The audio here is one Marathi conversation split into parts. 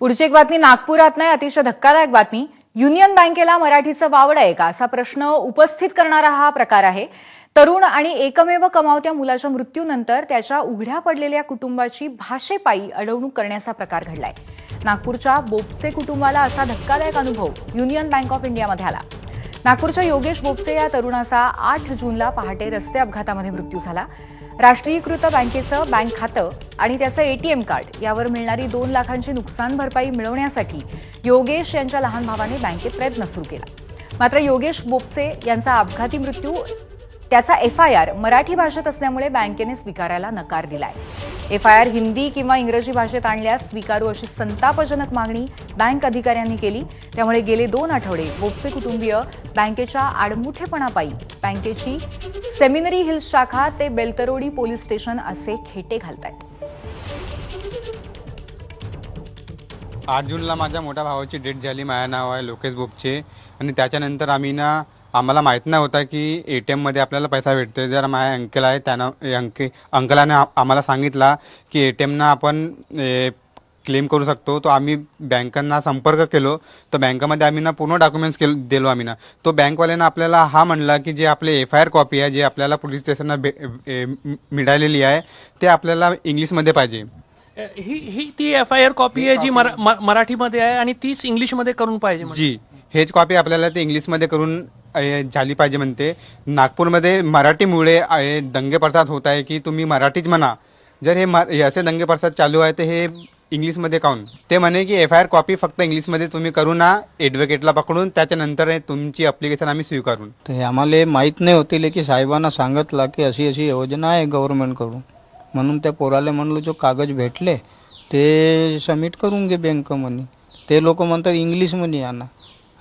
पुढची एक बातमी नागपुरात नाही अतिशय धक्कादायक बातमी. युनियन बँकेला मराठीचं वावड आहे का? असा प्रश्न उपस्थित करणारा हा प्रकार आहे. तरुण आणि एकमेव कमावत्या मुलाच्या मृत्यूनंतर त्याच्या उघड्या पडलेल्या कुटुंबाची भाषेपायी अडवणूक करण्याचा प्रकार घडलाय. नागपूरच्या बोपसे कुटुंबाला असा धक्कादायक अनुभव युनियन बँक ऑफ इंडियामध्ये आला. नागपूरच्या योगेश बोपसे या तरुणाचा आठ जूनला पहाटे रस्ते अपघातामध्ये मृत्यू झाला. राष्ट्रीयकृत बँकेचं बँक खातं आणि त्याचं एटीएम कार्ड यावर मिळणारी दोन लाखांची नुकसान भरपाई मिळवण्यासाठी योगेश यांच्या लहान भावाने बँकेत प्रयत्न सुरू केला. मात्र योगेश बोपचे यांचा अपघाती मृत्यू त्याचा एफआयआर मराठी भाषेत असल्यामुळे बँकेने स्वीकारायला नकार दिलाय. एफआयआर हिंदी किंवा इंग्रजी भाषेत आणल्यास स्वीकारू अशी संतापजनक मागणी बँक अधिकाऱ्यांनी केली. त्यामुळे गेले दोन आठवडे बोपसे कुटुंबीय बँकेच्या आडमुठेपणापायी बँकेची सेमिनरी हिल्स शाखा ते बेलतरोडी पोलीस स्टेशन असे खेटे घालतायत. आठ जूनला माझ्या मोठ्या भावाची डेट झाली. माझं नाव आहे लोकेश बोपचे. आणि त्याच्यानंतर आम्ही ना आम्हाला माहीत नाही होता की ए टी एममध्ये आपल्याला पैसा भेटतो जर माझ्या अंकल आहे त्यानं अंके अंकलाने आम्हाला सांगितला की ए टी एमनं आपण क्लेम करू शकतो. तो आम्ही बँकांना संपर्क केलो. तर बँकामध्ये आम्ही ना पूर्ण डॉक्युमेंट्स केलो दिलो आम्ही ना. तो बँकवाल्यानं आपल्याला हा म्हणला की जे आपले एफ आय आर कॉपी आहे जे आपल्याला पोलीस स्टेशनला भे मिळालेली आहे ते आपल्याला इंग्लिशमध्ये पाहिजे. ही ही ती एफ आय आर कॉपी आहे जी मराठीमध्ये आहे आणि तीच इंग्लिशमध्ये करून पाहिजे. जी. हेच कॉपी आपल्याला ते इंग्लिशमध्ये करून झाली पाहिजे म्हणते. नागपूरमध्ये मराठीमुळे दंगे प्रसाद होत आहे की तुम्ही मराठीच म्हणा. जर हे म- हे असे दंगे प्रसाद चालू आहे तर हे इंग्लिशमध्ये काऊन? ते म्हणे की एफ आय आर कॉपी फक्त इंग्लिशमध्ये तुम्ही करू ना ॲडव्होकेटला पकडून त्याच्यानंतर तुमची अप्लिकेशन आम्ही स्वीकारून. तर हे आम्हाला माहीत नाही होते की साहेबांना सांगितलं की अशी अशी योजना आहे गव्हर्नमेंटकडून म्हणून त्या पोराला म्हणलो जो कागद भेटले ते सबमिट करून घे बँकमध्ये ते लोक म्हणतात इंग्लिशमध्ये आणा.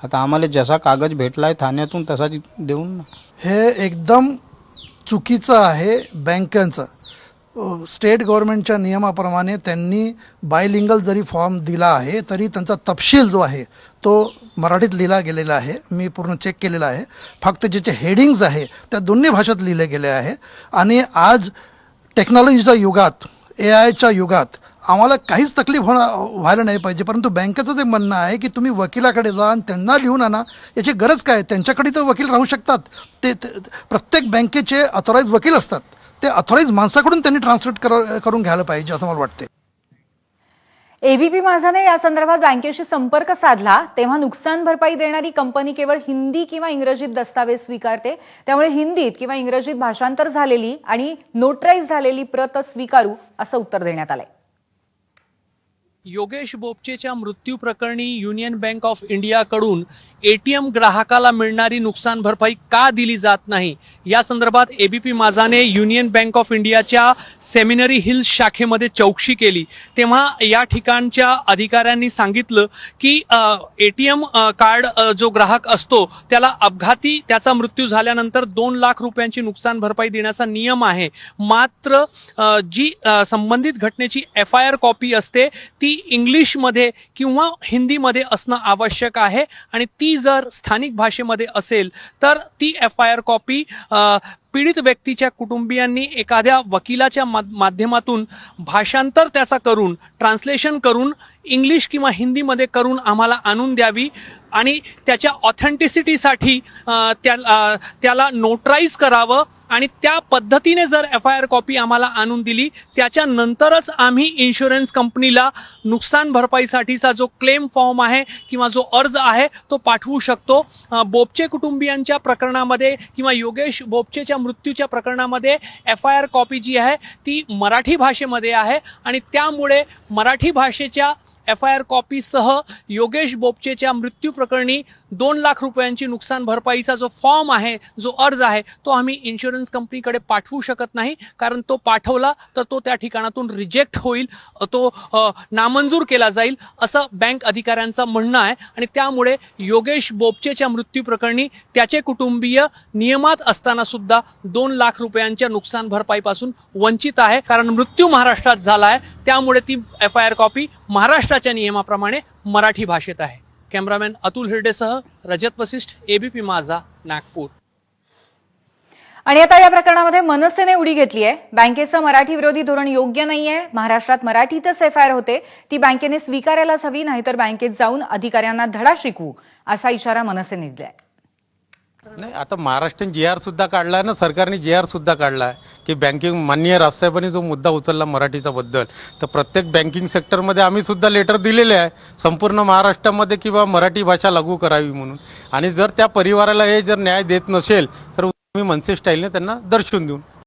आता आम्हाला जसा कागद भेटला आहे ठाण्यातून तसा देऊन ना. हे एकदम चुकीचं आहे बँकांचं. अ, स्टेट गव्हर्नमेंटच्या नियमाप्रमाणे त्यांनी बायलिंगल जरी फॉर्म दिला आहे तरी त्यांचा तपशील जो आहे तो मराठीत लिहिला गेलेला आहे. मी पूर्ण चेक केलेला आहे. फक्त ज्याचे हेडिंग्ज आहे त्या दोन्ही भाषेत लिहिले गेले आहे. आणि आज टेक्नॉलॉजीच्या युगात ए आयच्या युगात आम्हाला काहीच तकलीफ होणं व्हायला नाही पाहिजे. परंतु बँकेचं जे म्हणणं आहे की तुम्ही वकिलाकडे जा आणि त्यांना लिहून आणा याची गरज काय? त्यांच्याकडे तर वकील राहू शकतात. ते ते- प्रत्येक बँकेचे अथॉराईज वकील असतात. ते अथॉराईज माणसाकडून त्यांनी ट्रान्सलेट करून घ्यायला पाहिजे असं मला वाटते एबीपी माझाने या संदर्भात बँकेशी संपर्क साधला. तेव्हा नुकसान भरपाई देणारी कंपनी केवळ हिंदी किंवा इंग्रजीत दस्तावेज स्वीकारते. त्यामुळे हिंदीत किंवा इंग्रजीत भाषांतर झालेली आणि नोटराईज झालेली प्रत स्वीकारू असं उत्तर देण्यात आलंय. योगेश बोपचेच्या मृत्यू प्रकरणी युनियन बँक ऑफ इंडियाकडून एटीएम ग्राहकाला मिळणारी नुकसान भरपाई का दिली जात नाही? या संदर्भात एबीपी माझाने युनियन बँक ऑफ इंडियाच्या सेमिनरी हिल्स शाखेमध्ये चौकशी केली. तेव्हा या ठिकाणच्या अधिकाऱ्यांनी सांगितलं की एटीएम कार्ड जो ग्राहक असतो त्याला अपघाती त्याचा मृत्यू झाल्यानंतर दोन लाख रुपयांची नुकसान भरपाई देण्याचा नियम आहे. मात्र जी संबंधित घटनेची एफ आय आर कॉपी असते ती इंग्लिशमध्ये किंवा हिंदीमध्ये असणं आवश्यक आहे. आणि ती जर स्थानिक भाषेमध्ये असेल तर ती एफ आय आर कॉपी पीडित व्यक्तीच्या कुटुंबियांनी एखाद्या वकिलाच्या माध्यमातून भाषांतर त्याचा करून ट्रान्सलेशन करून इंग्लिश किंवा हिंदीमध्ये करून आम्हाला आणून द्यावी आणि त्याच्या ऑथेंटिसिटीसाठी त्या त्याला नोटराईज करावं आणि त्या पद्धतीने जर एफ आय आर कॉपी आम्हाला आणून दिली त्याच्यानंतरच आम्ही इन्शुरन्स कंपनीला नुकसान भरपाईसाठीचा जो क्लेम फॉर्म आहे किंवा जो अर्ज आहे तो पाठवू शकतो. बोपचे कुटुंबियांच्या प्रकरणामध्ये किंवा योगेश बोपचेच्या मृत्यूच्या प्रकरणामध्ये एफ आय आर कॉपी जी आहे ती मराठी भाषेमध्ये आहे आणि त्यामुळे मराठी भाषेच्या एफ आय आर कॉपीसह योगेश बोपचेच्या मृत्यू प्रकरणी दोन लाख रुपयांची नुकसान भरपाईचा जो फॉर्म आहे जो अर्ज आहे तो आम्ही इन्शुरन्स कंपनीकडे पाठवू शकत नाही. कारण तो पाठवला तर तो त्या ठिकाणातून रिजेक्ट होईल तो नामंजूर केला जाईल असं बँक अधिकाऱ्यांचं म्हणणं आहे. आणि त्यामुळे योगेश बोपचेच्या मृत्यू प्रकरणी त्याचे कुटुंबीय नियमात असताना सुद्धा दोन लाख रुपयांच्या नुकसान भरपाईपासून वंचित आहे. कारण मृत्यू महाराष्ट्रात झाला आहे. त्यामुळे ती एफ आय आर कॉपी महाराष्ट्राच्या नियमाप्रमाणे मराठी भाषेत आहे. कॅमेरामॅन अतुल हिरडेसह रजत वसिष्ठ एबीपी माझा नागपूर. आणि आता या प्रकरणामध्ये मनसेने उडी घेतली आहे. बँकेचं मराठी विरोधी धोरण योग्य नाहीये. महाराष्ट्रात मराठीतच एफआयआर होते. ती बँकेने स्वीकारायलाच हवी नाहीतर बँकेत जाऊन अधिकाऱ्यांना धडा शिकवू असा इशारा मनसेने दिलाय. नाही आता महाराष्ट्राने जी आर सुद्धा आहे ना सरकारने जी आर सुद्धा काढला आहे की बँकिंग माननीय राजसाहेबांनी जो मुद्दा उचलला मराठीचा बद्दल तर प्रत्येक बँकिंग सेक्टरमध्ये आम्ही सुद्धा लेटर दिलेले आहे संपूर्ण महाराष्ट्रामध्ये किंवा मराठी भाषा लागू करावी म्हणून. आणि जर त्या परिवाराला हे जर न्याय देत नसेल तर मी मनसे स्टाईलने त्यांना दर्शवून देऊन